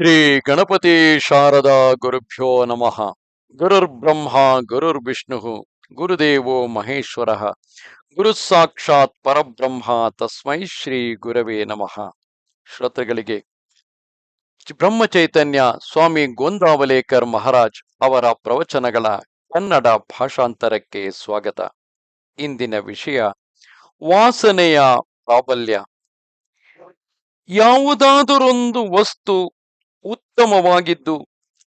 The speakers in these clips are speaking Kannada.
ಶ್ರೀ ಗಣಪತಿ ಶಾರದಾ ಗುರುಭ್ಯೋ ನಮಃ. ಗುರುರ್ಬ್ರಹ್ಮ ಗುರುರ್ವಿಷ್ಣು ಗುರುದೇವೋ ಮಹೇಶ್ವರ. ಗುರು ಸಾಕ್ಷಾತ್ ಪರಬ್ರಹ್ಮ, ತಸ್ಮೈ ಶ್ರೀ ಗುರವೇ ನಮಃ. ಶ್ರೋತೃಗಳಿಗೆ, ಬ್ರಹ್ಮಚೈತನ್ಯ ಸ್ವಾಮಿ ಗೋಂದಾವಲೇಕರ್ ಮಹಾರಾಜ್ ಅವರ ಪ್ರವಚನಗಳ ಕನ್ನಡ ಭಾಷಾಂತರಕ್ಕೆ ಸ್ವಾಗತ. ಇಂದಿನ ವಿಷಯ, ವಾಸನೆಯ ಪ್ರಾಬಲ್ಯ. ಯಾವುದಾದರೊಂದು ವಸ್ತು ಉತ್ತಮವಾಗಿದ್ದು,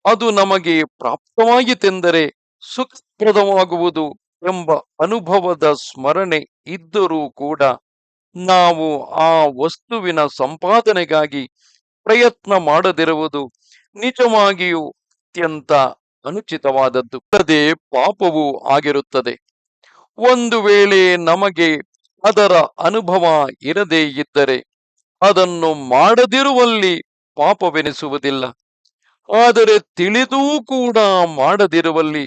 ಅದು ನಮಗೆ ಪ್ರಾಪ್ತವಾಯಿತೆಂದರೆ ಸುಖಪ್ರದವಾಗುವುದು ಎಂಬ ಅನುಭವದ ಸ್ಮರಣೆ ಇದ್ದರೂ ಕೂಡ ನಾವು ಆ ವಸ್ತುವಿನ ಸಂಪಾದನೆಗಾಗಿ ಪ್ರಯತ್ನ ಮಾಡದಿರುವುದು ನಿಜವಾಗಿಯೂ ಅತ್ಯಂತ ಅನುಚಿತವಾದದ್ದು. ಅಲ್ಲದೆ ಪಾಪವೂ ಆಗಿರುತ್ತದೆ. ಒಂದು ವೇಳೆ ನಮಗೆ ಅದರ ಅನುಭವ ಇರದೇ ಇದ್ದರೆ ಅದನ್ನು ಮಾಡದಿರುವಲ್ಲಿ ಪಾಪವೆನಿಸುವುದಿಲ್ಲ. ಆದರೆ ತಿಳಿದೂ ಕೂಡ ಮಾಡದಿರುವಲ್ಲಿ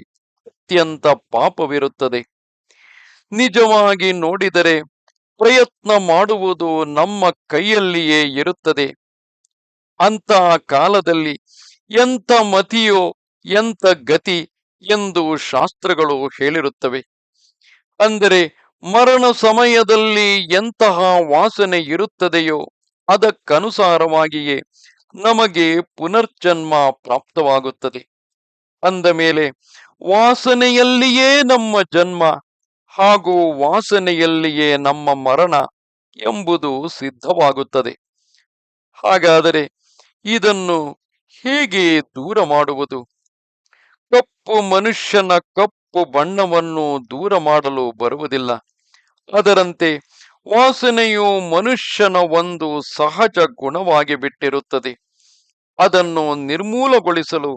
ಅತ್ಯಂತ ಪಾಪವಿರುತ್ತದೆ. ನಿಜವಾಗಿ ನೋಡಿದರೆ ಪ್ರಯತ್ನ ಮಾಡುವುದು ನಮ್ಮ ಕೈಯಲ್ಲಿಯೇ ಇರುತ್ತದೆ. ಅಂತ ಕಾಲದಲ್ಲಿ ಎಂಥ ಮತಿಯೋ ಎಂಥ ಗತಿ ಎಂದು ಶಾಸ್ತ್ರಗಳು ಹೇಳಿರುತ್ತವೆ. ಅಂದರೆ ಮರಣ ಸಮಯದಲ್ಲಿ ಎಂತಹ ವಾಸನೆ ಇರುತ್ತದೆಯೋ ಅದಕ್ಕನುಸಾರವಾಗಿಯೇ ನಮಗೆ ಪುನರ್ಜನ್ಮ ಪ್ರಾಪ್ತವಾಗುತ್ತದೆ. ಅಂದ ಮೇಲೆ, ವಾಸನೆಯಲ್ಲಿಯೇ ನಮ್ಮ ಜನ್ಮ ಹಾಗೂ ವಾಸನೆಯಲ್ಲಿಯೇ ನಮ್ಮ ಮರಣ ಎಂಬುದು ಸಿದ್ಧವಾಗುತ್ತದೆ. ಹಾಗಾದರೆ ಇದನ್ನು ಹೇಗೆ ದೂರ ಮಾಡುವುದು? ಕಪ್ಪು ಮನುಷ್ಯನ ಕಪ್ಪು ಬಣ್ಣವನ್ನು ದೂರ ಮಾಡಲು ಬರುವುದಿಲ್ಲ. ಅದರಂತೆ ವಾಸನೆಯು ಮನುಷ್ಯನ ಒಂದು ಸಹಜ ಗುಣವಾಗಿ ಬಿಟ್ಟಿರುತ್ತದೆ. ಅದನ್ನು ನಿರ್ಮೂಲಗೊಳಿಸಲು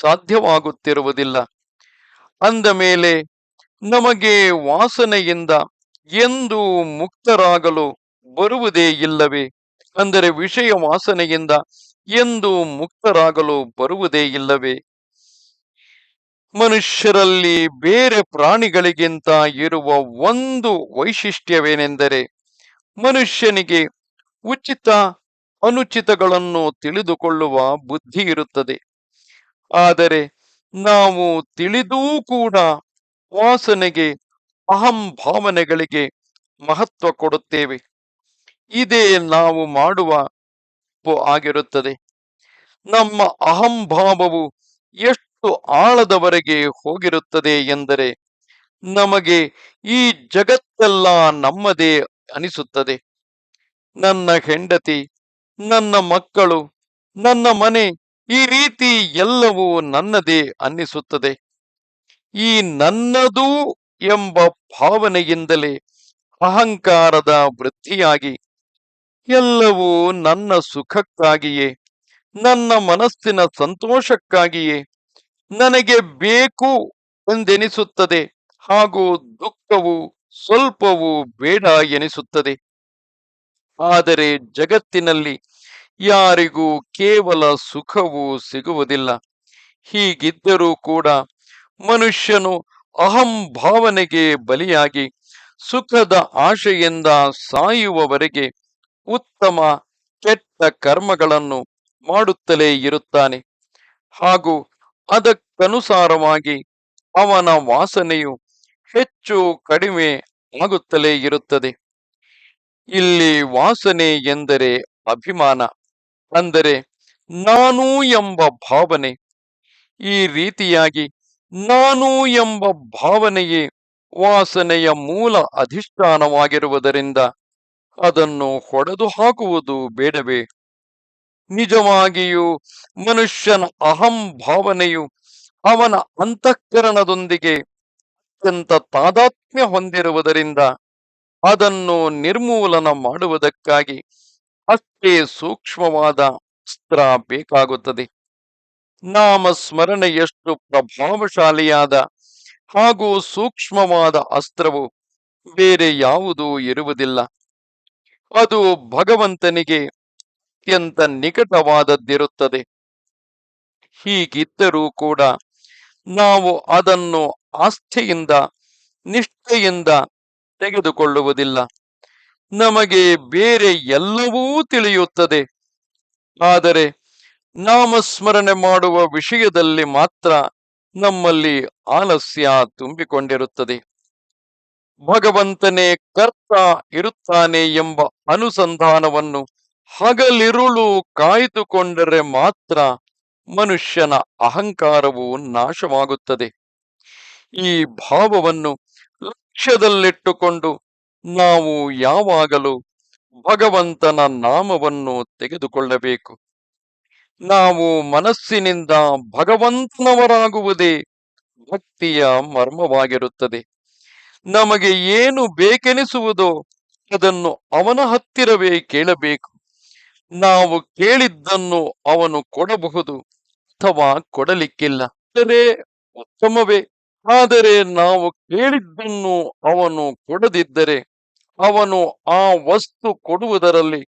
ಸಾಧ್ಯವಾಗುತ್ತಿರುವುದಿಲ್ಲ. ಅಂದ ಮೇಲೆ, ನಮಗೆ ವಾಸನೆಯಿಂದ ಎಂದು ಮುಕ್ತರಾಗಲು ಬರುವುದೇ ಇಲ್ಲವೇ? ಅಂದರೆ ವಿಷಯ ವಾಸನೆಯಿಂದ ಎಂದು ಮುಕ್ತರಾಗಲು ಬರುವುದೇ ಇಲ್ಲವೇ? ಮನುಷ್ಯರಲ್ಲಿ ಬೇರೆ ಪ್ರಾಣಿಗಳಿಗಿಂತ ಇರುವ ಒಂದು ವೈಶಿಷ್ಟ್ಯವೇನೆಂದರೆ ಮನುಷ್ಯನಿಗೆ ಉಚಿತ ಅನುಚಿತಗಳನ್ನು ತಿಳಿದುಕೊಳ್ಳುವ ಬುದ್ಧಿ ಇರುತ್ತದೆ. ಆದರೆ ನಾವು ತಿಳಿದೂ ಕೂಡ ವಾಸನೆಗೆ, ಅಹಂಭಾವನೆಗಳಿಗೆ ಮಹತ್ವ ಕೊಡುತ್ತೇವೆ. ಇದೇ ನಾವು ಮಾಡುವ ಆಗಿರುತ್ತದೆ. ನಮ್ಮ ಅಹಂಭಾವವು ಎಷ್ಟು ಆಳದವರೆಗೆ ಹೋಗಿರುತ್ತದೆ ಎಂದರೆ ನಮಗೆ ಈ ಜಗತ್ತೆಲ್ಲ ನಮ್ಮದೇ ಅನಿಸುತ್ತದೆ. ನನ್ನ ಹೆಂಡತಿ, ನನ್ನ ಮಕ್ಕಳು, ನನ್ನ ಮನೆ ಈ ರೀತಿ ಎಲ್ಲವೂ ನನ್ನದೇ ಅನ್ನಿಸುತ್ತದೆ. ಈ ನನ್ನದು ಎಂಬ ಭಾವನೆಯಿಂದಲೇ ಅಹಂಕಾರದ ವೃತ್ತಿಯಾಗಿ ಎಲ್ಲವೂ ನನ್ನ ಸುಖಕ್ಕಾಗಿಯೇ, ನನ್ನ ಮನಸ್ಸಿನ ಸಂತೋಷಕ್ಕಾಗಿಯೇ ನನಗೆ ಬೇಕು ಎಂದೆನಿಸುತ್ತದೆ, ಹಾಗೂ ದುಃಖವು ಸ್ವಲ್ಪವೂ ಬೇಡ ಎನಿಸುತ್ತದೆ. ಆದರೆ ಜಗತ್ತಿನಲ್ಲಿ ಯಾರಿಗೂ ಕೇವಲ ಸುಖವು ಸಿಗುವುದಿಲ್ಲ. ಹೀಗಿದ್ದರೂ ಕೂಡ ಮನುಷ್ಯನು ಅಹಂ ಭಾವನೆಗೆ ಬಲಿಯಾಗಿ ಸುಖದ ಆಶೆಯಿಂದ ಸಾಯುವವರೆಗೆ ಉತ್ತಮ, ಕೆಟ್ಟ ಕರ್ಮಗಳನ್ನು ಮಾಡುತ್ತಲೇ ಇರುತ್ತಾನೆ. ಹಾಗೂ ಅದಕ್ಕನುಸಾರವಾಗಿ ಅವನ ವಾಸನೆಯು ಹೆಚ್ಚು ಕಡಿಮೆ ಆಗುತ್ತಲೇ ಇರುತ್ತದೆ. ಇಲ್ಲಿ ವಾಸನೆ ಎಂದರೆ ಅಭಿಮಾನ, ಅಂದರೆ ನಾನು ಎಂಬ ಭಾವನೆ. ಈ ರೀತಿಯಾಗಿ ನಾನು ಎಂಬ ಭಾವನೆಯೇ ವಾಸನೆಯ ಮೂಲ ಅಧಿಷ್ಠಾನವಾಗಿರುವುದರಿಂದ ಅದನ್ನು ಹೊಡೆದು ಹಾಕುವುದು ಬೇಡವೇ? ನಿಜವಾಗಿಯೂ ಮನುಷ್ಯನ ಅಹಂ ಭಾವನೆಯು ಅವನ ಅಂತಃಕರಣದೊಂದಿಗೆ ಅತ್ಯಂತ ತಾದಾತ್ಮ್ಯ ಹೊಂದಿರುವುದರಿಂದ ಅದನ್ನು ನಿರ್ಮೂಲನ ಮಾಡುವುದಕ್ಕಾಗಿ ಅಷ್ಟೇ ಸೂಕ್ಷ್ಮವಾದ ಅಸ್ತ್ರ ಬೇಕಾಗುತ್ತದೆ. ನಾಮ ಸ್ಮರಣೆ ಎಷ್ಟು ಪ್ರಭಾವಶಾಲಿಯಾದ ಹಾಗೂ ಸೂಕ್ಷ್ಮವಾದ ಅಸ್ತ್ರವು ಬೇರೆ ಯಾವುದೂ ಇರುವುದಿಲ್ಲ. ಅದು ಭಗವಂತನಿಗೆ ಅತ್ಯಂತ ನಿಕಟವಾದದ್ದಿರುತ್ತದೆ. ಹೀಗಿದ್ದರೂ ಕೂಡ ನಾವು ಅದನ್ನು ಆಸ್ಥೆಯಿಂದ, ನಿಷ್ಠೆಯಿಂದ ತೆಗೆದುಕೊಳ್ಳುವುದಿಲ್ಲ. ನಮಗೆ ಬೇರೆ ಎಲ್ಲವೂ ತಿಳಿಯುತ್ತದೆ. ಆದರೆ ನಾಮಸ್ಮರಣೆ ಮಾಡುವ ವಿಷಯದಲ್ಲಿ ಮಾತ್ರ ನಮ್ಮಲ್ಲಿ ಆಲಸ್ಯ ತುಂಬಿಕೊಂಡಿರುತ್ತದೆ. ಭಗವಂತನೇ ಕರ್ತ ಇರುತ್ತಾನೆ ಎಂಬ ಅನುಸಂಧಾನವನ್ನು ಹಗಲಿರುಳು ಕಾಯ್ದುಕೊಂಡರೆ ಮಾತ್ರ ಮನುಷ್ಯನ ಅಹಂಕಾರವು ನಾಶವಾಗುತ್ತದೆ. ಈ ಭಾವವನ್ನು ಲಕ್ಷ್ಯದಲ್ಲಿಟ್ಟುಕೊಂಡು ನಾವು ಯಾವಾಗಲೂ ಭಗವಂತನ ನಾಮವನ್ನು ತೆಗೆದುಕೊಳ್ಳಬೇಕು. ನಾವು ಮನಸ್ಸಿನಿಂದ ಭಗವಂತನವರಾಗುವುದೇ ಭಕ್ತಿಯ ಮರ್ಮವಾಗಿರುತ್ತದೆ. ನಮಗೆ ಏನು ಬೇಕೆನಿಸುವುದೋ ಅದನ್ನು ಅವನ ಹತ್ತಿರವೇ ಕೇಳಬೇಕು. ನಾವು ಕೇಳಿದ್ದನ್ನು ಅವನು ಕೊಡಬಹುದು ಅಥವಾ ಕೊಡಲಿಕ್ಕಿಲ್ಲ. ಆದರೆ ಉತ್ತಮವೇ? ಆದರೆ ನಾವು ಕೇಳಿದ್ದನ್ನು ಅವನು ಕೊಡದಿದ್ದರೆ ಅವನು ಆ ವಸ್ತು ಕೊಡುವುದರಲ್ಲಿ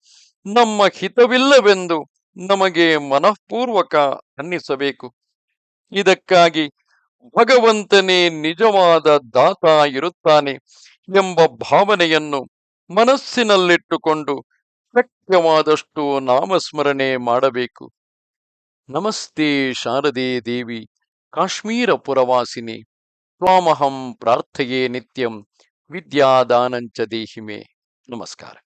ನಮ್ಮ ಹಿತವಿಲ್ಲವೆಂದು ನಮಗೆ ಮನಃಪೂರ್ವಕ ಅನ್ನಿಸಬೇಕು. ಇದಕ್ಕಾಗಿ ಭಗವಂತನೇ ನಿಜವಾದ ದಾತ ಇರುತ್ತಾನೆ ಎಂಬ ಭಾವನೆಯನ್ನು ಮನಸ್ಸಿನಲ್ಲಿಟ್ಟುಕೊಂಡು ಶಕ್ಯವಾದಷ್ಟು ನಾಮಸ್ಮರಣೆ ಮಾಡಬೇಕು. ನಮಸ್ತೆ ಶಾರದೆ ದೇವಿ ಕಾಶ್ಮೀರ ಪುರವಾಸಿನಿ. ತ್ವಾಮಹಂ ಪ್ರಾರ್ಥಯೇ ನಿತ್ಯಂ ವಿದ್ಯಾದಾನಂಚ ದೇಹಿಮೆ. ನಮಸ್ಕಾರ.